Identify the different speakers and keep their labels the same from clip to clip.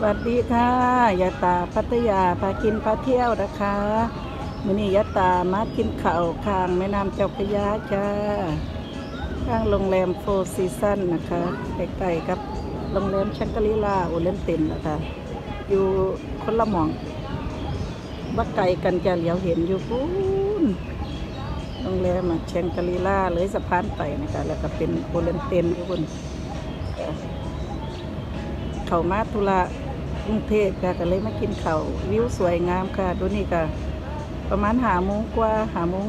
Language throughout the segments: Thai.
Speaker 1: วัสดีค่ะยาตาพัทยาพากินพาเที่ยวนะคะมื้อนี้ยาตามากินข้าวข้างแม่น้ำเจ้าพระยาจ้าข้างโรงแรมโฟร์ซีซันนะคะใกล้ๆกับโรงแรมชังกรีลาโอเลนตินนะคะอยู่คนละหม่องว่าไกลกันจะเหลียวเห็นอยู่ปูนโรงแรมอะชังกรีลาเลยสะพานไปนะคะแล้วก็เป็นโอเลนตินอยู่บนเขามาธุระ กรุงเทพค่ะก็เลยมากินเขาววิวสวยงามค่ะตัวนี้ก็ประมาณหาโมงกว่าหาโมง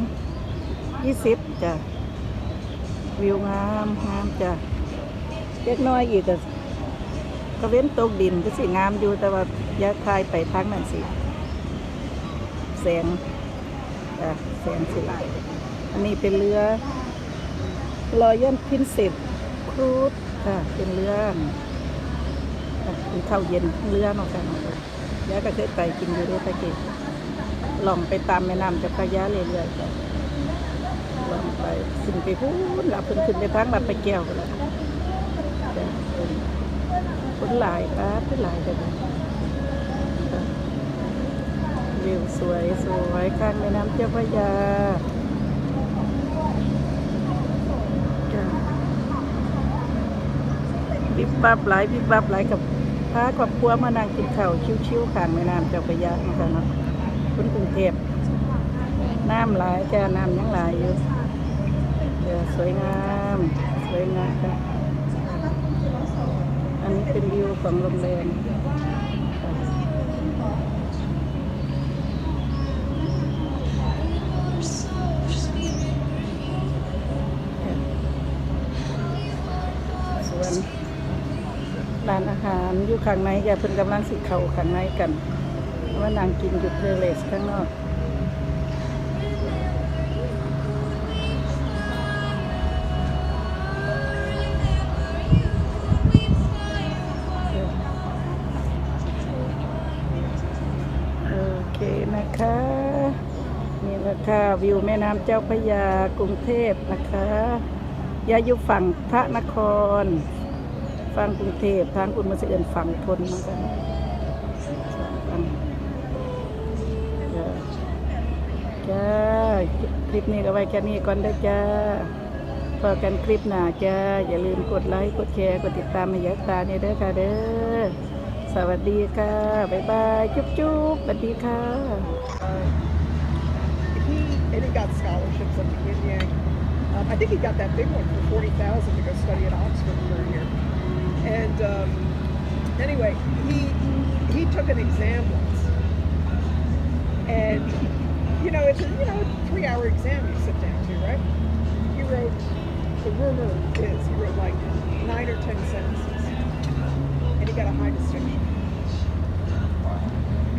Speaker 1: ยี่สิบจ้ะวิวงามงามจ้ะเล็กน้อยอีกก็ก็เว้นตกดินก็สิงามอยู่แต่ว่าอยาทายไปทางนั้นสิแสงจ้ะแสงสิหลายอันนี้เป็นเรือรอยันพินเซตครูดค่ะเป็นเรือ กินข้าวเย็นเรือเนาะค่ะเนาะยายก็เคยไปกินอยู่ด้วยตะเกี้ลองไปตามแม่น้ำเจากพระยาเรื่อยๆจ้ะลองไปขึ้นไปพูนหลับเพิ่นขึ้นไปทางบัดไปแก้วกันแล้วนคนหลายป้าเพิ่นหลายกันวิวสวยสวยข้างแม่น้ำเจ้าพระยาบิบบับหลายบิบบับหลายกับ พาครอบครัวมานั่งกินข้าวชิวๆข้างแม่น้ำเจ้าพระยาเหมือนกันเนาะคุณกรุงเทพน้ำหลายแก่น้ำยังหลายอยู่เดี๋ยวสวยงามสวยงามค่ะอันนี้เป็นวิวของโรงแรมสวน ร้านอาหารอยู่ข้างในอย่าเพิ่นกำลังสิเข้าข้างในกันว่านางกินอยู่เทเลสข้างนอกโอเคนะคะนี่แหละค่ะวิวแม่น้ำเจ้าพระยากรุงเทพนะคะอย่าอยู่ฝั่งพระนคร ฟังกรุงเทพทางคุณมาเสื่อนฝั่งทนมากันจ้าคลิปนี้ก็ไว้แค่นี้ก่อนเด้อจ้าพอกันคลิปหน้าจ้าอย่าลืมกดไลค์กดแชร์กดติดตามมายักตาเนี่ยเด้อค่ะเด้อสวัสดีค่ะ บ๊ายบาย จุ๊บจุ๊บสวัสดีค่ะ
Speaker 2: he and he got scholarships at the Yin Yang. Um, I think he got that big one for forty thousand to go study at Oxford for a year. And um, anyway, he he took an exam once, and you know it's a you know three hour exam you sit down to right. He wrote the rumor is he wrote like nine or ten sentences, and he got a high distinction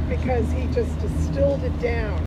Speaker 2: because he just distilled it down.